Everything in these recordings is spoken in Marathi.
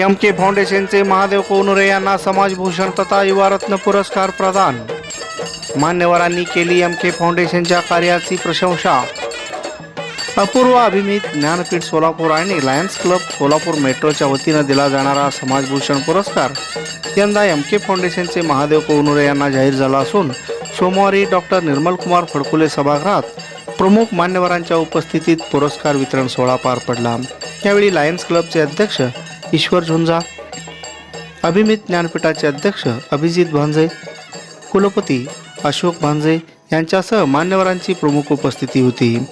एम के फाउंडेशनचे महादेव कोनुरे यांना समाजभूषण तथा युवारत्न पुरस्कार प्रदान. मान्यवरांनी केली एम के फाउंडेशनच्या कार्याची प्रशंसा. अपूर्व अभिमित ज्ञानपीठ सोलापूर आणि लायन्स क्लब सोलापूर मेट्रोच्या वतीनं दिला जाणारा समाजभूषण पुरस्कार यंदा एम के फाउंडेशनचे महादेव कोनुरे यांना जाहीर झाला असून सोमवारी डॉक्टर निर्मलकुमार फडकुले सभागृहात प्रमुख मान्यवरांच्या उपस्थितीत पुरस्कार वितरण सोहळा पार पडला. यावेळी लायन्स क्लबचे अध्यक्ष ईश्वर झुंजा अभिमित ज्ञानपीठाचे अध्यक्ष अभिजित भांजे कुलपती अशोक भांजे यांच्यासह मान्यवरांची प्रमुख उपस्थिती होती.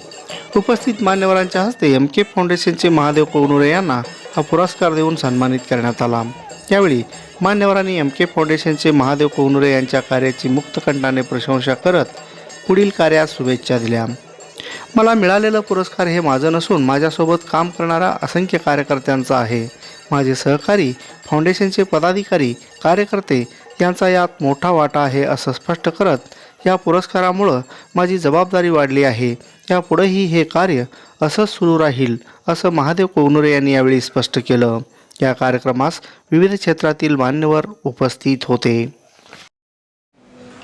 उपस्थित मान्यवरांच्या हस्ते एम के फाउंडेशनचे महादेव कोनुरे यांना हा पुरस्कार देऊन सन्मानित करण्यात आला. यावेळी मान्यवरांनी एम के फाउंडेशनचे महादेव कोनुरे यांच्या कार्याची मुक्तकंठाने प्रशंसा करत पुढील कार्यास शुभेच्छा दिल्या. मला मिळालेला पुरस्कार हे माझं नसून माझ्यासोबत काम करणारा असंख्य कार्यकर्त्यांचा आहे. माझे सहकारी फाउंडेशनचे पदाधिकारी कार्यकर्ते यांचा यात मोठा वाटा आहे असं स्पष्ट करत या पुरस्कारामुळं माझी जबाबदारी वाढली आहे. यापुढेही हे कार्य असंच सुरू राहील असं महादेव कोवनुरे यांनी यावेळी स्पष्ट केलं. या कार्यक्रमास विविध क्षेत्रातील मान्यवर उपस्थित होते.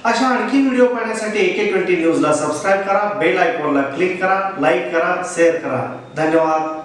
अशा आणखी व्हिडिओ पाहण्यासाठी एके ट्वेंटी न्यूजला सबस्क्राईब करा बेल आयकॉनला क्लिक करा लाईक करा शेअर करा. धन्यवाद.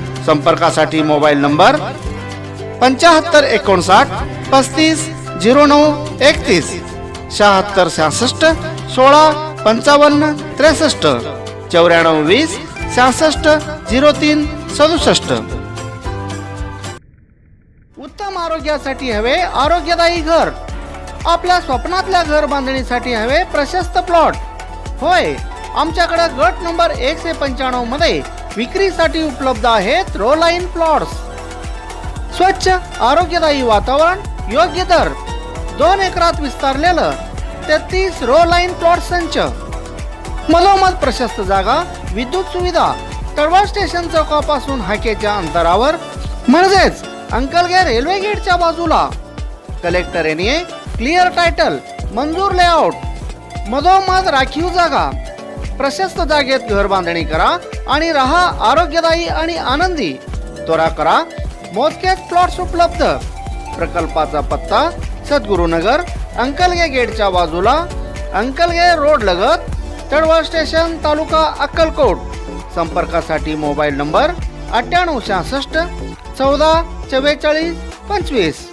संपर्कासाठी मोबाईल नंबर पंच्याहत्तर एकोणसाठ पस्तीस झिरो नऊ एकतीस शहात्तर सहासष्ट सोळा पंचावन्न त्रेसष्ट चौऱ्याण्णव वीस सहासष्ट झिरो तीन सदुसष्ट. उत्तम आरोग्यासाठी हवे आरोग्यदायी घर. आपल्या स्वप्नातल्या घर बांधणीसाठी हवे प्रशस्त प्लॉट. होय आमच्याकडे गट नंबर एकशे पंच्याण्णवमध्ये विक्रीसाठी उपलब्ध आहेत रो लाईन प्लॉट्स स्वच्छ आरोग्यदायी वातावरण योग्य दर. दोन एकरात विस्तारलेलं तेहतीस रो लाईन प्लॉट संच. मधोमध प्रशस्त जागा विद्युत सुविधा तळवा स्टेशन चौकापासून हाकेच्या अंतरावर म्हणजेच अंकलगे रेल्वे गेटच्या बाजूला. कलेक्टर एरिये क्लिअर टायटल मंजूर लेआउट. मधोमध राखीव जागा. प्रशस्त जागेत घर बांधणी करा आणि राहा आरोग्यदायी आणि आनंदी. त्वरा करा. मोजकेच प्लॉट्स उपलब्ध. प्रकल्पाचा पत्ता सद्गुरुनगर अंकलगे गेटच्या बाजूला अंकलगे रोड लगत तळवा स्टेशन तालुका अक्कलकोट. संपर्कासाठी मोबाईल नंबर अठ्ठ्याण्णव शहासष्ट चौदा चव्वेचाळीस पंचवीस.